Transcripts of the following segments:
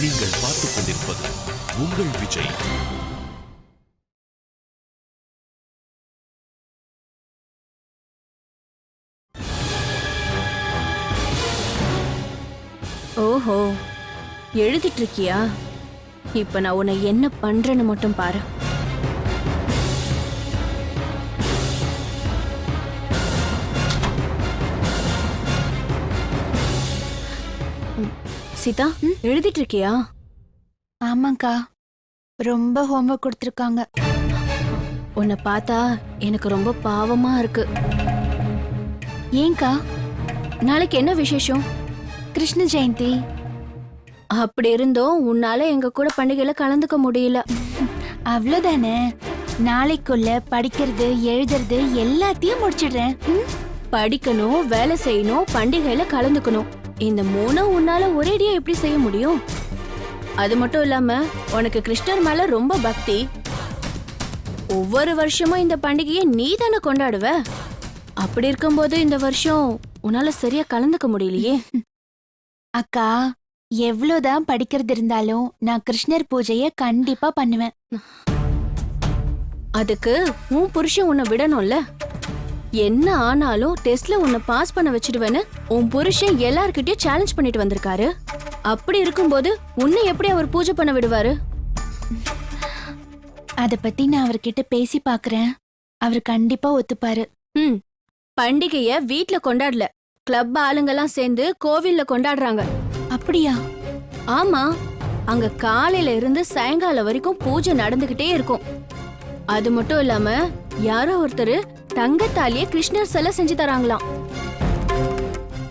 நீங்கள் பார்த்துக் கொண்டிருப்பது உங்கள் விஜய். ஓஹோ எழுதிட்டு இருக்கியா? இப்ப நான் உன்னை என்ன பண்றேன்னு மட்டும் பாரு. சீதா எழுதிட்டு இருக்கியா ஆமாக்கா. ரொம்ப ஹோம்ஒர்க் கொடுத்துருக்காங்க. உன்னை பார்த்தா எனக்கு ரொம்ப பாவமா இருக்கு. ஏன்க்கா? நாளைக்கு என்ன விசேஷம்? கிருஷ்ண ஜெயந்தி. அப்படி இருந்தும் உன்னால எங்க கூட பண்டிகையில கலந்துக்க முடியல. அவ்வளோதானே நாளைக்குள்ள படிக்கிறது எழுதுறது எல்லாத்தையும் முடிச்சிடுறேன்? படிக்கணும் வேலை செய்யணும் பண்டிகையில கலந்துக்கணும். இந்த மூணும் உன்னால ஒரேடியா எப்படி செய்ய முடியும்? அது மட்டும் இல்லாம உனக்கு கிருஷ்ணர் மேல ரொம்ப பக்தி. ஒவ்வொரு வருஷமும் இந்த பண்டிகையை நீ தானே கொண்டாடுவ? அப்படி இருக்கும்போது இந்த வருஷம் உன்னால சரியா கலந்துக்க முடியலையே. அக்கா எவ்வளோதான் படிக்கிறது இருந்தாலும் நான் கிருஷ்ணர் பூஜைய கண்டிப்பா பண்ணுவேன். அதுக்கு உன் புருஷன் உன்னை விடணும்ல? என்ன ஆனாலும் டெஸ்ட்ல உன்னை பாஸ் பண்ண வச்சிடுவேன்னு உன் புருஷன் எல்லார்கிட்டயும் சேலஞ்ச் பண்ணிட்டு வந்திருக்காரு. அப்படி இருக்கும்போது உன்னை எப்படி அவர் பூஜை பண்ண விடுவாரு? அத பத்தி நான் அவர்கிட்ட பேசி பாக்குறேன். அவர் கண்டிப்பா ஒத்துப்பாரு. ம். பண்டிகைய வீட்ல கொண்டாடல. கிளப் ஆளுங்கெல்லாம் சேர்ந்து கோவில்ல கொண்டாடுறாங்க. அப்படியா? ஆமா. அங்க காலையில இருந்து சாயங்காலம் வரைக்கும் பூஜை நடந்துகிட்டே இருக்கும். அது மட்டும் இல்லாம யாரோ ஒருத்தர் தங்கத்தாலேயே கிருஷ்ணர் சிலை செஞ்சு தராங்களாம்.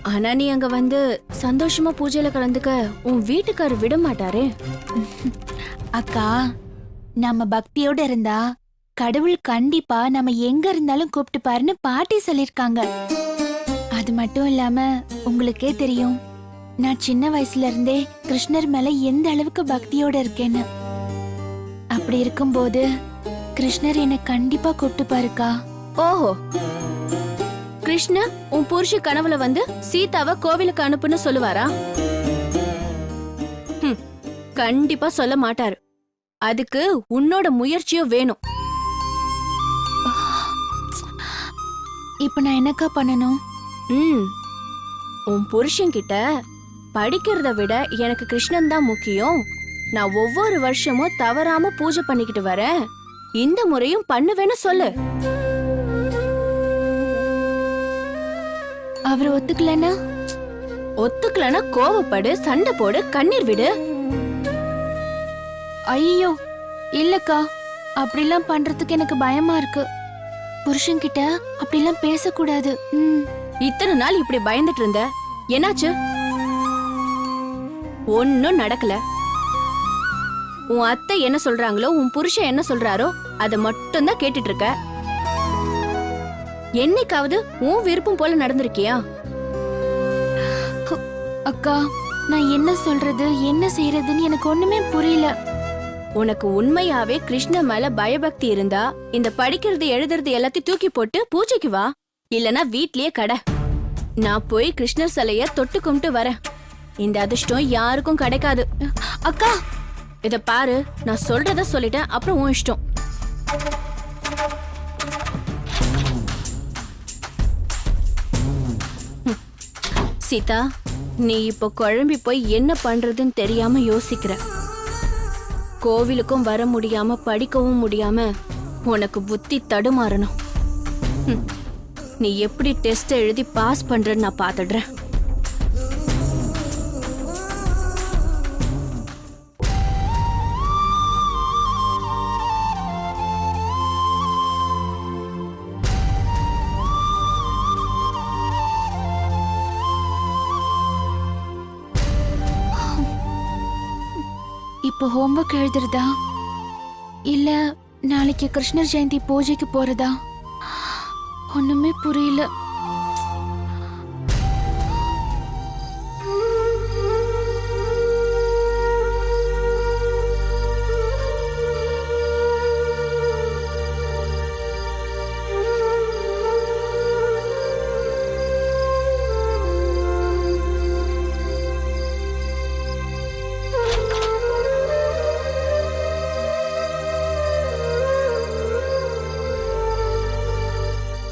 ஆனா நீ அங்க வந்து சந்தோஷமா பூஜையில கலந்துக்க உன் வீட்டுக்காரர் விட மாட்டாரு. அக்கா நம்ம பக்தியோட இருந்தா கடவுள் கண்டிப்பா நம்ம எங்க இருந்தாலும் கூப்பிட்டுப்பாருன்னு பாட்டி சொல்லிருக்காங்க அது மட்டும் இல்லாம உங்களுக்கே தெரியும் நான் சின்ன வயசுல இருந்தே கிருஷ்ணர் மேல எந்த அளவுக்கு பக்தியோட இருக்கேன்னு. அப்படி இருக்கும்போது கிருஷ்ணர் என்னை கண்டிப்பா கூப்பிட்டுப்பாருக்கா ஓஹோ. கிருஷ்ண உன் புருஷ கனவுல வந்து சீதாவை கோவிலுக்கு அனுப்புன்னு சொல்லுவாரா? கண்டிப்பா சொல்ல மாட்டாரு. அதுக்கு உன்னோட முயற்சியும் வேணும். இப்ப நான் என்னக்கா பண்ணணும்? ம் உன் புருஷன்கிட்ட படிக்கிறத விட எனக்கு கிருஷ்ணன் தான் முக்கியம். நான் ஒவ்வொரு வருஷமும் தவறாம பூஜை பண்ணிக்கிட்டு வரேன். இந்த முறையும் பண்ணுவேன்னு சொல்லு. அவர் ஒத்துக்கலன்னா? ஒத்துக்கலனா கோவப்படு சண்டை போடு கண்ணீர் விடு. ஐயோ இல்லக்கா அப்படிலாம் பண்றதுக்கு எனக்கு பயமா இருக்கு. புருஷன்கிட்ட அப்படிலாம் பேசக்கூடாது. ம். இத்தனை நாள் இப்படி பயந்துட்டு இருந்த? என்னாச்சு? ஒன்னும் நடக்கல. உன் அத்தை என்ன சொல்றாங்களோ உன் புருஷன் என்ன சொல்றாரோ அதை மட்டும் தான் கேட்டுட்டு இருக்க. என்னைக்காவது உன் விருப்பம் போல நடந்திருக்கியா? அக்கா நான் என்ன சொல்றது என்ன செய்யறதுன்னு எனக்கு ஒண்ணுமே புரியல. உனக்கு உண்மையாவே கிருஷ்ண மேல பயபக்தி இருந்தா இந்த படிக்கிறது எழுதுறது எல்லாத்தையும் தூக்கி போட்டு பூஜைக்கு வா. இல்லனா வீட்லயே கடை. நான் போய் கிருஷ்ணர் சிலைய தொட்டு கும்பிட்டு வரேன். இந்த அதிர்ஷ்டம் யாருக்கும் கிடைக்காது. அக்கா! இத பாரு நான் சொல்றத சொல்லிட்டேன் அப்புறம் உன் இஷ்டம். சீதா நீ இப்போ குழம்பி போய் என்ன பண்றதுன்னு தெரியாம யோசிக்கிற. கோவிலுக்கும் வர முடியாம படிக்கவும் முடியாம உனக்கு புத்தி தடுமாறணும். நீ எப்படி டெஸ்ட் எழுதி பாஸ் பண்றன்னு நான் பாத்துடுறேன் இப்போ ஹோம்ஒர்க் எழுதுறதா? இல்ல நாளைக்கு கிருஷ்ணர் ஜெயந்தி பூஜைக்கு போறதா? ஒண்ணுமே புரியல.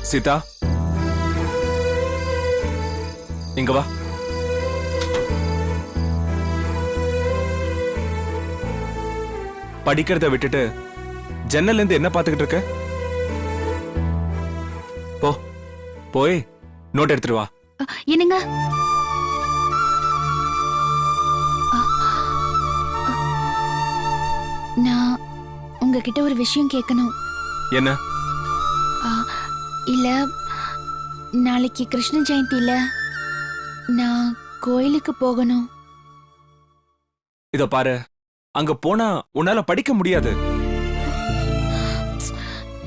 சீதா. இங்க வா. படிக்கிறத விட்டுட்டு ஜன்னல்ல இருந்து என்ன பாத்துக்கிட்டு இருக்க? போ. போய் நோட் எடுத்துட்டு வா. என்னங்க? நான் உங்ககிட்ட ஒரு விஷயம் கேட்கணும் என்ன? இல்ல நாளைக்கு கிருஷ்ண ஜெயந்தி இல்ல. நான் கோயிலுக்கு போகணும். இத பாரு அங்க போனா உன்னால படிக்க முடியாது.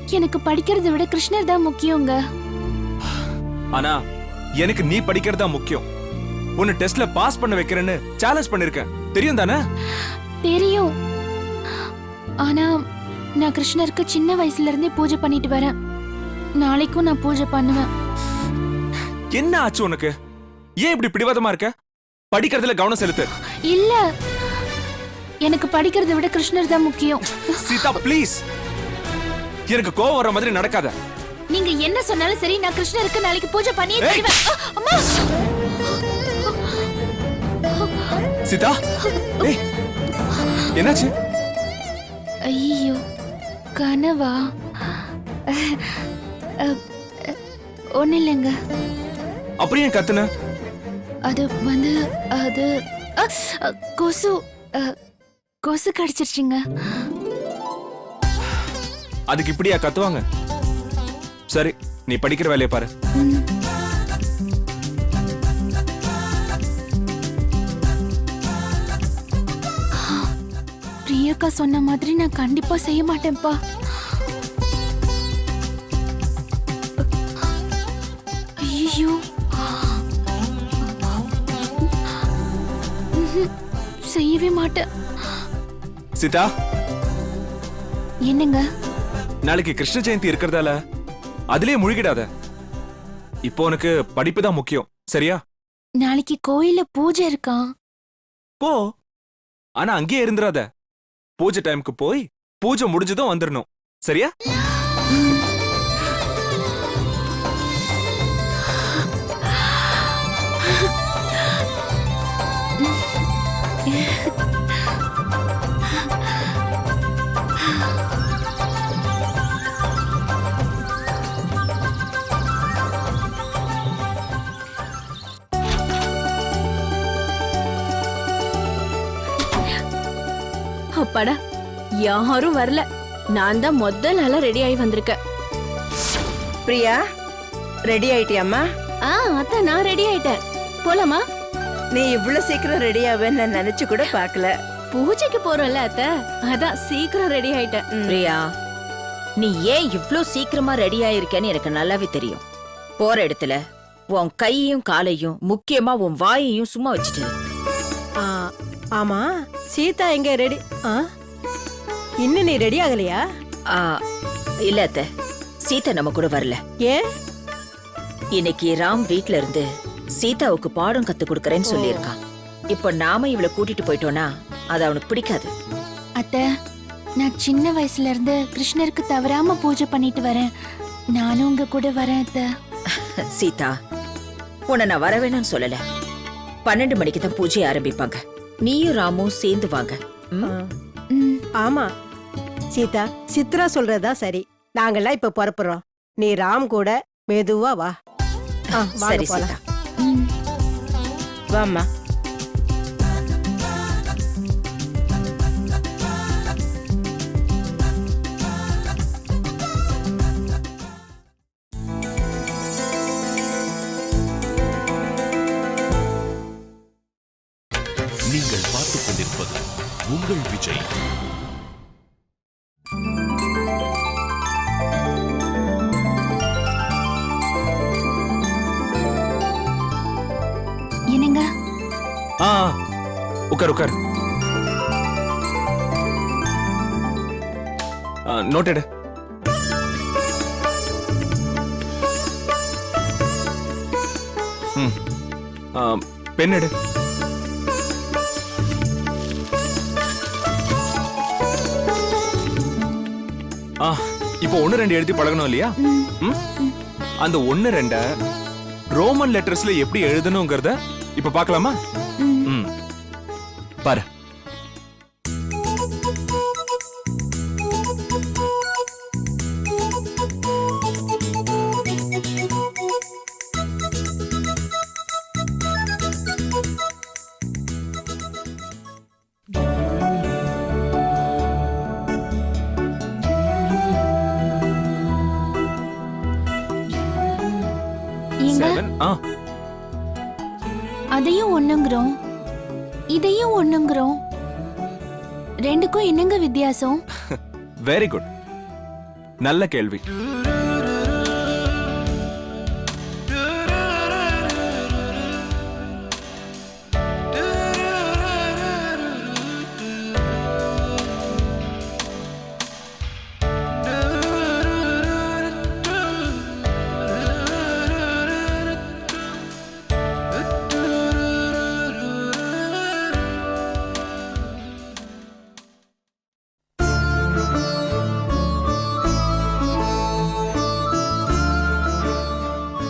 எனக்கு படிக்கிறதை விட கிருஷ்ணர் தான் முக்கியங்க. ஆனா எனக்கு நீ படிக்கிறதா முக்கியம். உன்னை டெஸ்ட்ல பாஸ் பண்ண வைக்கிறேன்னு சேலஞ்ச் பண்ணிருக்கேன். தெரியும் தானே? தெரியும். ஆனா நான் கிருஷ்ணருக்கு சின்ன வயசுல இருந்தே பூஜை பண்ணிட்டு வரேன். நாளைக்கும் நான் பூஜை பண்ணுவேன். என்ன ஆச்சு உனக்கு? ஏன் இப்படி பிடிவாதமா இருக்க? படிக்கிறதுல கவனம் செலுத்து. இல்ல. எனக்கு படிக்கிறதை விட கிருஷ்ணர் தான் முக்கியம். சீதா ப்ளீஸ் எனக்கு கோவம் வர மாதிரி நடக்காத. நீங்க என்ன சொன்னாலும் சரி நான் கிருஷ்ணருக்கு நாளைக்கு பூஜை பண்ணியே ஏய்! தருவேன். அ, அம்மா! சீதா ஏய்! என்னாச்சு? ஐயோ கனவா? ஒன்றும் இல்லைங்க அப்படியே கத்துன? அது வந்து அது கொசு கொசு கடிச்சிருச்சுங்க. அதுக்கு இப்படியா கத்துவாங்க? சரி நீ படிக்கிற வேலையை பாரு. பிரியக்கா சொன்ன மாதிரி நான் கண்டிப்பா செய்ய மாட்டேன்ப்பா. செய்யவே மாட்டேன். சீதா? என்னங்க? நாளைக்கு கிருஷ்ண ஜெயந்தி இருக்கிறதால அதுலயே முழுகிடாத. இப்போ உனக்கு படிப்பு தான் முக்கியம் சரியா? நாளைக்கு கோயில்ல பூஜை இருக்கா? போ. ஆனா அங்கேயே இருந்துராத பூஜை டைம்க்கு போய் பூஜை முடிஞ்சதும் வந்துடணும் சரியா? அப்பாடா யாரும் வரல. நான் தான் முதல் நாளா ரெடி ஆகி வந்திருக்கேன். பிரியா ரெடி ஆயிட்டியாம்மா? ஆ அத்தா நான் ரெடி ஆயிட்டேன். போலாமா? நீ இவ்வளவு சீக்கிரம் ரெடி ஆவேன்னு நான் நினைச்சு கூட பார்க்கல. பூஜைக்கு போறோம்ல அத்த. அதான் சீக்கிரம் ரெடி ஆயிட்டேன். பிரியா நீ ஏன் இவ்ளோ சீக்கிரமா ரெடி ஆயிருக்கேன்னு எனக்கு நல்லாவே தெரியும். போற இடத்துல உன் கையையும் காலையும் முக்கியமா உன் வாயையும் சும்மா வச்சுட்டு ஆமா சீதா எங்க ரெடி ஆ? இன்னும் நீ ரெடி ஆகலையா? ஆ, இல்ல அத்த. சீதா நம்ம கூட வரல. ஏன்? இன்னைக்கு ராம் வீட்ல இருந்து சீதாவுக்கு பாடம் கத்து கொடுக்கறேன்னு சொல்லியிருக்கான் இப்போ நாம இவளை கூட்டிட்டு போயிட்டோம்னா அது அவனுக்கு பிடிக்காது. அத்தை நான் சின்ன வயசுல இருந்து கிருஷ்ணருக்கு தவறாம பூஜை பண்ணிட்டு வரேன். நானும் உங்க கூட வரேன் அத்தை. சீதா உன்னை நான் வர வேணாம்னு சொல்லல. பன்னெண்டு மணிக்கு தான் பூஜை ஆரம்பிப்பாங்க. நீயும் ராமும் சேர்ந்து வாங்க. ம்? ஆமா. சீதா சித்ரா சொல்றதா சரி. நாங்கெல்லாம் இப்ப புறப்படுறோம். நீ ராம் கூட மெதுவா வா. ஆ, வாங்க சரி போலாம். சீதா. வாம்மா. நோட் எடு பென் எடு ஆ இப்போ ஒன்று ரெண்டு எழுதி பழகணும் இல்லையா? அந்த ஒன்னு ரெண்ட ரோமன் லெட்டர்ஸ்ல எப்படி எழுதணுங்கிறத இப்ப பார்க்கலாமா? செவன் ஆ. அதையும் ஒண்ணுங்கிறோம். இதையும் ஒண்ணுங்கிறோம். ரெண்டுக்கும் என்னங்க வித்தியாசம்? வெரி குட் நல்ல கேள்வி.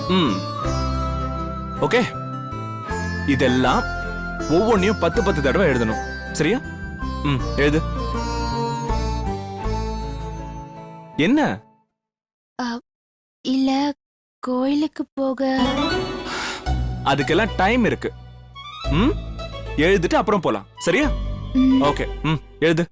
ம். ஓகே. இதெல்லாம் ஒவ்வொன்றையும் பத்து பத்து தடவை எழுதணும். சரியா? ம் எழுது. என்ன? இல்ல கோயிலுக்கு போக. அதுக்கெல்லாம் டைம் இருக்கு. ம்? எழுதிட்டு அப்புறம் போலாம். சரியா? ஓகே. ம் எழுது.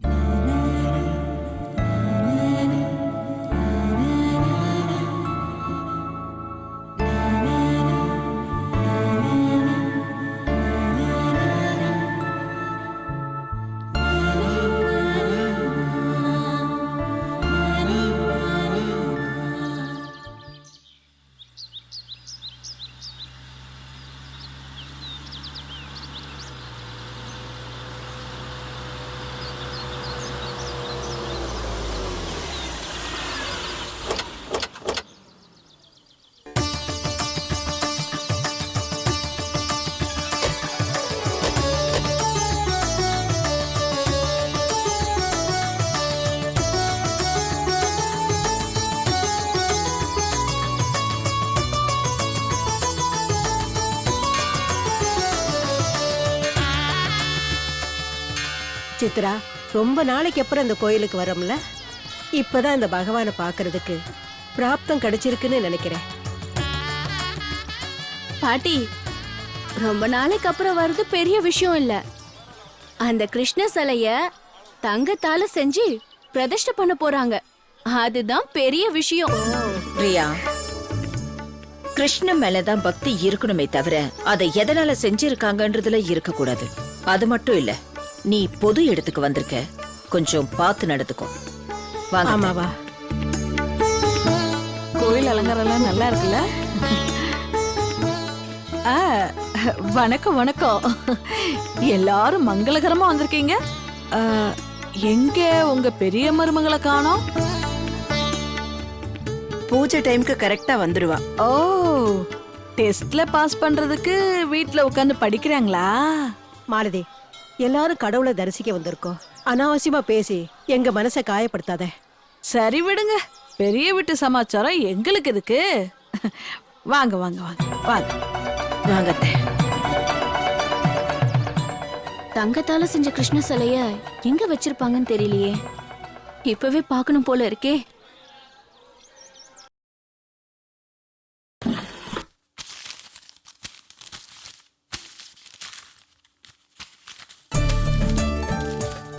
சித்ரா ரொம்ப நாளைக்கு அப்புறம் இந்த கோயிலுக்கு வரோம்ல? இப்பதான் இந்த பகவானை பார்க்கிறதுக்கு பிராப்தம் கிடைச்சிருக்குன்னு நினைக்கிறேன். பாட்டி ரொம்ப நாளைக்கு அப்புறம் வர்றது பெரிய விஷயம் இல்ல. அந்த கிருஷ்ண சிலைய தங்கத்தால செஞ்சு பிரதிஷ்டை பண்ண போறாங்க. அதுதான் பெரிய விஷயம். பிரியா கிருஷ்ண மேலதான் பக்தி இருக்கணுமே தவிர அதை எதனால செஞ்சிருக்காங்கன்றதுல இருக்க கூடாது அது மட்டும் இல்ல நீ பொது இடத்துக்கு வந்திருக்க. கொஞ்சம் பார்த்து நடந்துக்கோ. வாங்க ஆமாவா? கோயில் அலங்காரம்லாம் நல்லா இருக்குல்ல? ஆ, வணக்கம் வணக்கம். எல்லாரும் மங்களகரமா வந்திருக்கீங்க. ஆ, எங்க உங்க பெரிய மருமகளை காணோம்? பூஜை டைம்க்கு கரெக்டா வந்துடுவா ஓ டெஸ்ட்ல பாஸ் பண்றதுக்கு வீட்ல உட்கார்ந்து படிக்கிறாங்களா? மாலதி எல்லாரும் கடவுளை தரிசிக்க வந்திருக்கோம். அனாவசியமா பேசி எங்க மனசை காயப்படுத்தாத. சரி விடுங்க. பெரிய வீட்டு சமாச்சாரம் எங்களுக்கு இருக்கு. வாங்க வாங்க வாங்க வாங்க. வாங்க. தங்கத்தால செஞ்ச கிருஷ்ண சிலைய எங்க வச்சிருப்பாங்கன்னு தெரியலையே. இப்பவே பார்க்கணும் போல இருக்கே.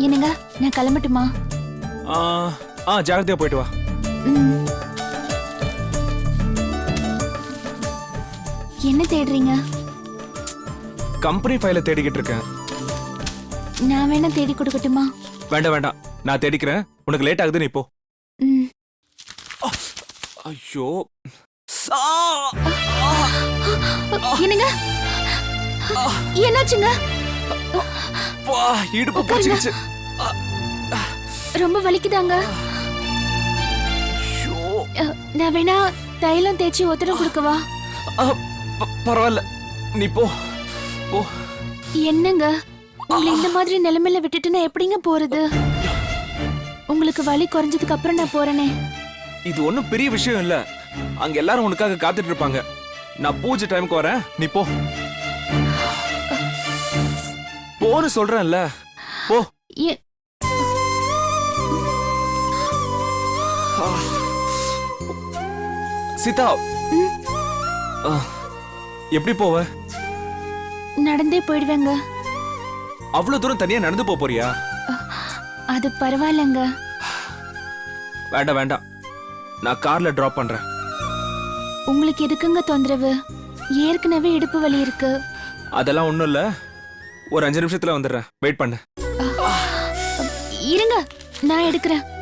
என்னங்க? நான் கிளம்பட்டுமா? ஆ ஆ ஜாகிரதையா போயிட்டு வா. என்ன தேடுறீங்க? கம்பெனி ஃபைலை தேடிக்கிட்டு இருக்கேன். நான் வேணா தேடி கொடுக்கட்டுமா? வேண்டாம் வேண்டாம். நான் தேடிக்கிறேன். உனக்கு லேட் ஆகுது நீ போ. ஐயோ. என்னங்க? என்னாச்சுங்க? வா இடுப்பு பிடிச்சிக்கிச்சு ரொம்ப வலிக்குதாங்க. நான் வேணா தைலம் தேய்ச்சி ஒத்தடம் கொடுக்கவா? பரவாயில்ல. நீ போ. போ. என்னங்க? உங்களை இந்த மாதிரி நிலைமையில விட்டுட்டு நான் எப்படிங்க போறது? உங்களுக்கு வலி குறைஞ்சதுக்கு அப்புறம் நான் போறேனே. இது ஒண்ணும் பெரிய விஷயம் இல்ல. அங்க எல்லாரும் உனக்காக காத்துட்டு இருப்பாங்க. நான் பூஜை டைமுக்கு வரேன். நீ போ. போன்னு சொல்றேன்ல. போ. சீதா எப்படி போவ? நடந்தே போயிடுவேங்க. அவ்வளவு தூரம் தனியா நடந்து போப் போறியா? அது பரவாயில்லங்க. வேண்டாம் வேண்டாம். நான் கார்ல டிராப் பண்றேன். உங்களுக்கு எதுக்குங்க தொந்தரவு? ஏற்கனவே இடுப்பு வலி இருக்கு. அதெல்லாம் ஒண்ணும் இல்ல. ஒரு அஞ்சு நிமிஷத்துல வந்துடுறேன். வெயிட் பண்ணு. இருங்க நான் எடுக்கிறேன்.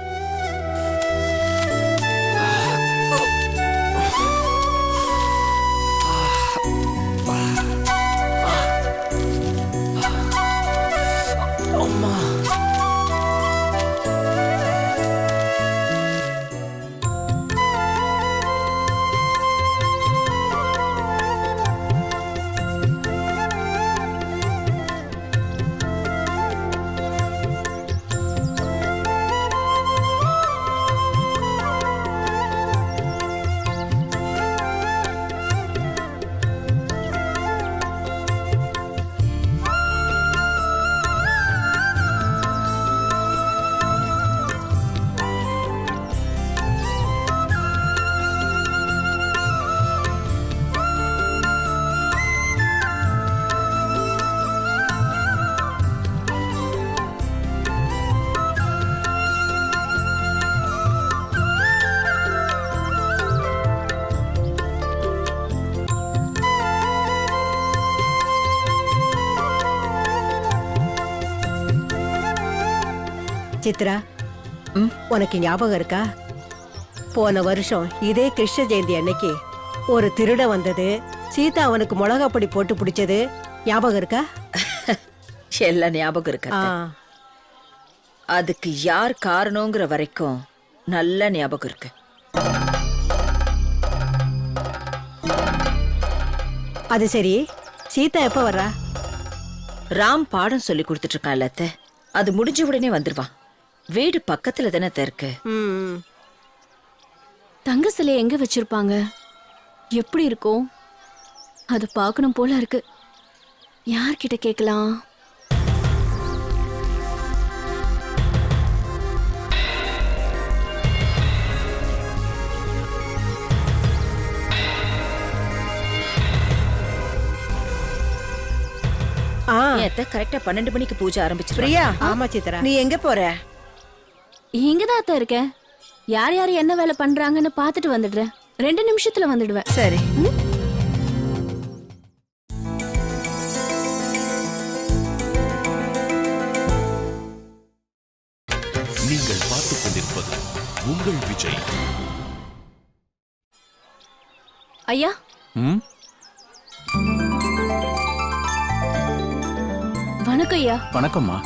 சித்ரா? உனக்கு ஞாபகம் இருக்கா? போன வருஷம் இதே கிருஷ்ண ஜெயந்தி அன்னைக்கு ஒரு திருட வந்தது. சீதா அவனுக்கு மிளகா பொடி போட்டு பிடிச்சது. ஞாபகம் இருக்கா? எல்லாம் ஞாபகம் இருக்கு அதுக்கு யார் காரணங்கிற வரைக்கும் நல்ல ஞாபகம் இருக்கு. அது சரி. சீதா எப்ப வர்றா? ராம் பாடம் சொல்லி கொடுத்துட்டு இருக்கான்ல அத்தை. அது முடிஞ்ச உடனே வந்துருவான். வீடு பக்கத்துல தானே இருக்கு. ம் தங்க சிலை எங்க வச்சிருப்பாங்க? எப்படி இருக்கும்? அது பார்க்கணும் போல இருக்கு. யார்கிட்ட கேட்கலாம்? ஆ. கரெக்டா பன்னெண்டு மணிக்கு பூஜை ஆரம்பிச்சிருவா பிரியா ஆமா சித்ரா நீ எங்க போற? இங்கதான் அத்தை இருக்கேன் யார் யார் என்ன வேலை பண்றாங்கன்னு பார்த்துட்டு வந்துடுறேன். ரெண்டு நிமிஷத்துல வந்துடுவேன். சரி. நீங்கள் பார்த்துக் கொண்டிருப்பது உங்கள் விஜய். ஐயா? ம்? வணக்கம் ஐயா. வணக்கம்மா.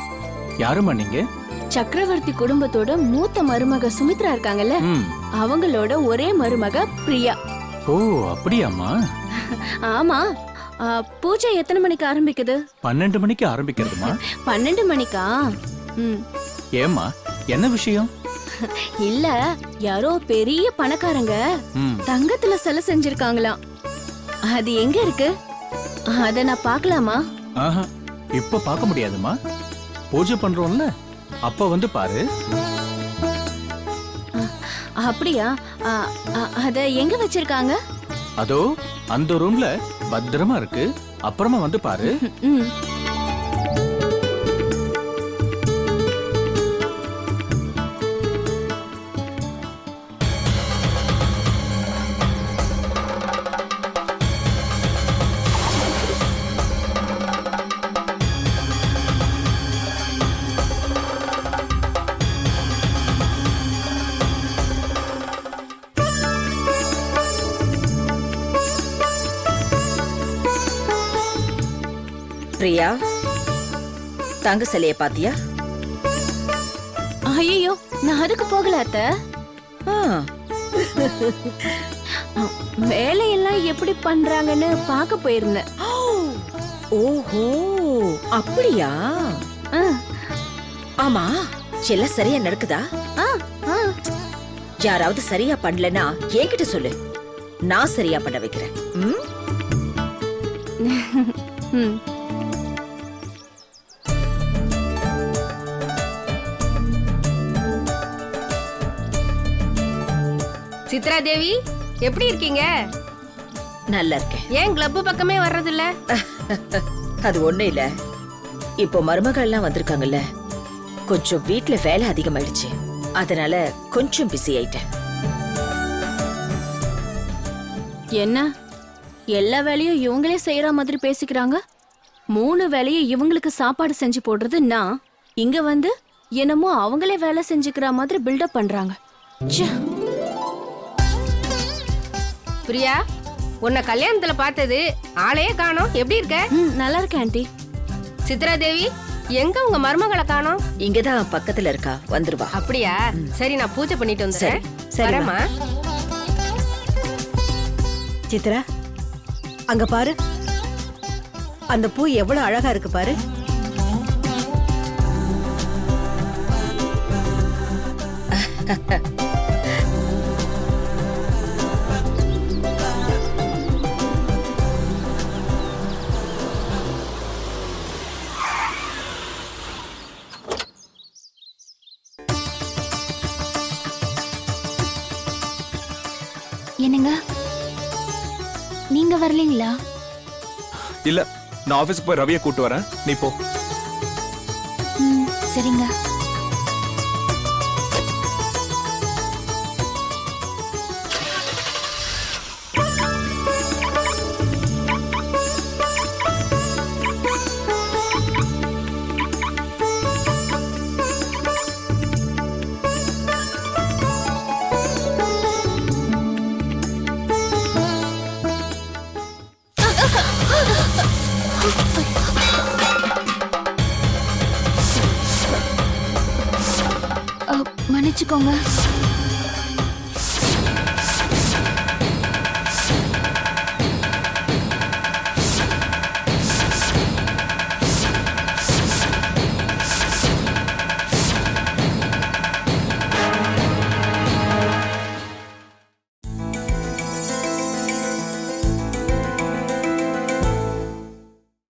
யாரும்மா நீங்க? சக்கரவர்த்தி குடும்பத்தோட மூத்த மருமக சுமித்ரா இருக்காங்கல்ல அவங்களோட ஒரே மருமக பிரியா. ஓ அப்படியாம்மா? ஆமா. பூஜை எத்தனை மணிக்கு ஆரம்பிக்குது? பன்னெண்டு மணிக்கு ஆரம்பிக்கிறதுமா? பன்னெண்டு மணிக்கா? ம். ஏம்மா என்ன விஷயம்? இல்ல யாரோ பெரிய பணக்காரங்க தங்கத்துல சிலை செஞ்சிருக்காங்களாம். அது எங்க இருக்கு? அத நான் பார்க்கலாமா? ஆஹா இப்ப பார்க்க முடியாதுமா? பூஜை பண்றோம்ல. அப்ப வந்து பாரு. அப்படியா? அத எங்க வச்சிருக்காங்க? அதோ அந்த ரூம்ல பத்திரமா இருக்கு. அப்புறமா வந்து பாரு. தங்க சிலைய பாத்தியா? ஐயோ நான் அதுக்கு போகல அத்த. வேலையெல்லாம் எப்படி பண்றாங்கன்னு பார்க்க போயிருந்தேன். ஓஹோ அப்படியா? ஆமா எல்லாம் சரியா நடக்குதா. யாராவது சரியா பண்ணலனா என்கிட்ட சொல்லு. நான் சரியா பண்ண வைக்கிறேன். சித்ரா தேவி எப்படி இருக்கீங்க? நல்லா இருக்கேன். ஏன் கிளப் பக்கமே வர்றதில்ல? அது ஒண்ணு இல்ல. இப்போ மருமகள் எல்லாம் வந்திருக்காங்கல்ல. கொஞ்சம் வீட்ல வேலை அதிகமாயிடுச்சு. அதனால கொஞ்சம் பிஸி ஆயிட்டேன். என்ன? எல்லா வேலையும் இவங்களே செய்யற மாதிரி பேசிக்கிறாங்க? மூணு வேலையும் இவங்களுக்கு சாப்பாடு செஞ்சு போடுறது நான். இங்க வந்து என்னமோ அவங்களே வேலை செஞ்சுக்கிற மாதிரி பில்டப் பண்றாங்க. ச்சே. பிரியா உன்னை கல்யாணத்துல பார்த்தது ஆளையே காணோம். எப்படி இருக்க? ம், நல்லா இருக்கேன் ஆண்டி. சித்ரா தேவி எங்க உங்க மருமகளை காணோம்? இங்கதான் பக்கத்துல இருக்கா? வந்துருவா. அப்படியா? சரி நான் பூஜை பண்ணிட்டு வந்துடுறேன். சரிம்மா. சித்ரா அங்க பாரு. அந்த பூ எவ்வளவு அழகா இருக்கு பாரு. என்னங்க வரலீங்களா? இல்ல நான் ஆபீஸ்க்கு போய் ரவியை கூட்டு வரேன். நீ போ. சரிங்க. அ, மன்னிச்சுக்கோங்க